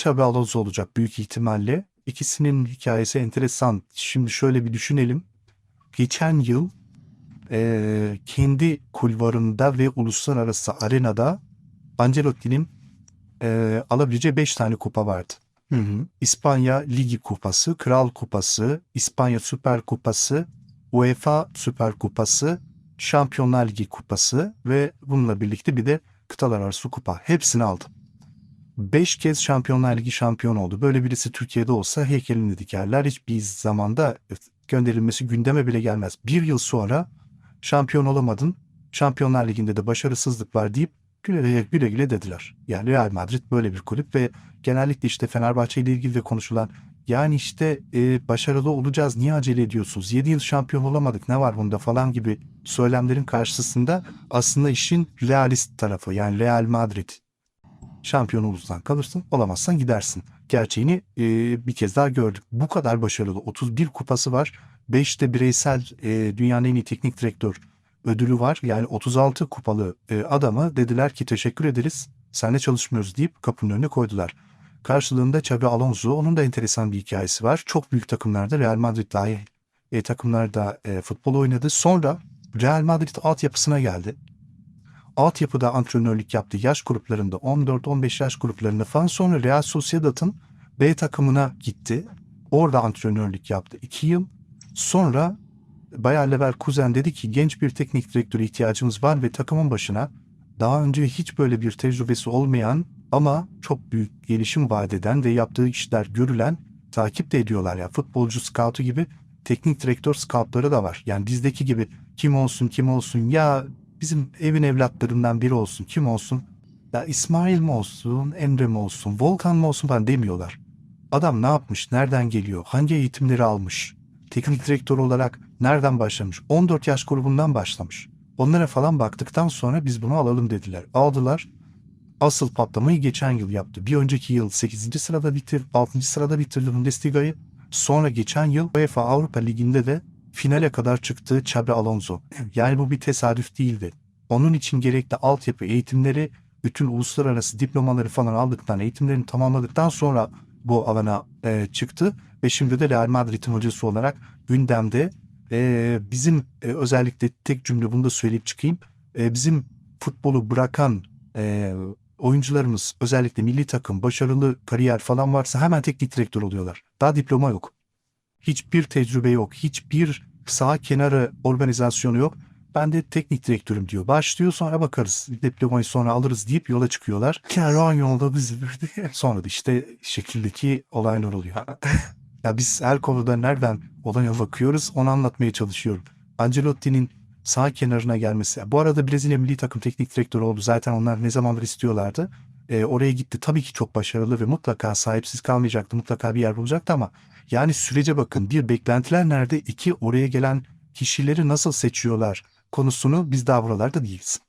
Xabi Alonso olacak büyük ihtimalle. İkisinin hikayesi enteresan. Şimdi şöyle bir düşünelim. Geçen yıl eee, kendi kulvarında ve uluslararası arenada Ancelotti'nin eee, alabileceği 5 tane kupa vardı. İspanya Ligi Kupası, Kral Kupası, İspanya Süper Kupası, UEFA Süper Kupası, Şampiyonlar Ligi Kupası ve bununla birlikte bir de kıtalar arası kupa. Hepsini aldı. 5 kez Şampiyonlar Ligi şampiyon oldu. Böyle birisi Türkiye'de olsa heykelini dikerler. Hiçbir zamanda gönderilmesi gündeme bile gelmez. Bir yıl sonra şampiyon olamadın, Şampiyonlar Ligi'nde de başarısızlık var deyip güle güle güle dediler. Yani Real Madrid böyle bir kulüp ve genellikle işte Fenerbahçe ile ilgili de konuşulan yani işte e, başarılı olacağız niye acele ediyorsunuz? 7 yıl şampiyon olamadık ne var bunda falan gibi söylemlerin karşısında aslında işin realist tarafı yani Real Madrid şampiyon olursan kalırsın olamazsan gidersin. Gerçeğini e, bir kez daha gördük. Bu kadar başarılı 31 kupası var. 5 de bireysel e, dünyanın en iyi teknik direktör ödülü var. Yani 36 kupalı e, adama dediler ki teşekkür ederiz. Seninle çalışmıyoruz deyip kapının önüne koydular. Karşılığında Xabi Alonso onun da enteresan bir hikayesi var. Çok büyük takımlarda Real Madrid dahi e, takımlarda e, futbol oynadı. Sonra Real Madrid altyapısına geldi. Altyapıda antrenörlük yaptı. Yaş gruplarında 14-15 yaş gruplarında falan. Sonra Real Sociedad'ın B takımına gitti. Orada antrenörlük yaptı. 2 yıl. Sonra Bayer Leverkusen dedi ki genç bir teknik direktöre ihtiyacımız var ve takımın başına daha önce hiç böyle bir tecrübesi olmayan ama çok büyük gelişim vaat eden ve yaptığı işler görülen takip de ediyorlar ya futbolcu scoutu gibi teknik direktör scoutları da var. Yani bizdeki gibi kim olsun kim olsun ya bizim evin evlatlarından biri olsun kim olsun ya İsmail mi olsun Emre mi olsun Volkan mı olsun falan demiyorlar. Adam ne yapmış nereden geliyor hangi eğitimleri almış teknik direktör olarak nereden başlamış 14 yaş grubundan başlamış. Onlara falan baktıktan sonra biz bunu alalım dediler. Aldılar. Asıl patlamayı geçen yıl yaptı. Bir önceki yıl 8. sırada bitir, 6. sırada bitirdi Bundesliga'yı. Sonra geçen yıl UEFA Avrupa Ligi'nde de finale kadar çıktı Xabi Alonso. Yani bu bir tesadüf değildi. Onun için gerekli altyapı eğitimleri, bütün uluslararası diplomaları falan aldıktan, eğitimlerini tamamladıktan sonra bu alana e, çıktı. Ve şimdi de Real Madrid'in hocası olarak gündemde. E, bizim e, özellikle tek cümle bunu da söyleyip çıkayım. E, bizim futbolu bırakan e, oyuncularımız özellikle milli takım başarılı kariyer falan varsa hemen teknik direktör oluyorlar. Daha diploma yok. Hiçbir tecrübe yok. Hiçbir sağ kenarı organizasyonu yok. Ben de teknik direktörüm diyor. Başlıyor sonra bakarız. Diplomayı sonra alırız deyip yola çıkıyorlar. Kervan yolda bizi Sonra da işte şekildeki olaylar oluyor. ya biz her konuda nereden olaya bakıyoruz onu anlatmaya çalışıyorum. Ancelotti'nin sağ kenarına gelmesi. Bu arada Brezilya milli takım teknik direktörü oldu. Zaten onlar ne zamandır istiyorlardı. E, oraya gitti. Tabii ki çok başarılı ve mutlaka sahipsiz kalmayacaktı. Mutlaka bir yer bulacaktı ama yani sürece bakın. Bir beklentiler nerede? İki oraya gelen kişileri nasıl seçiyorlar konusunu biz daha buralarda değiliz.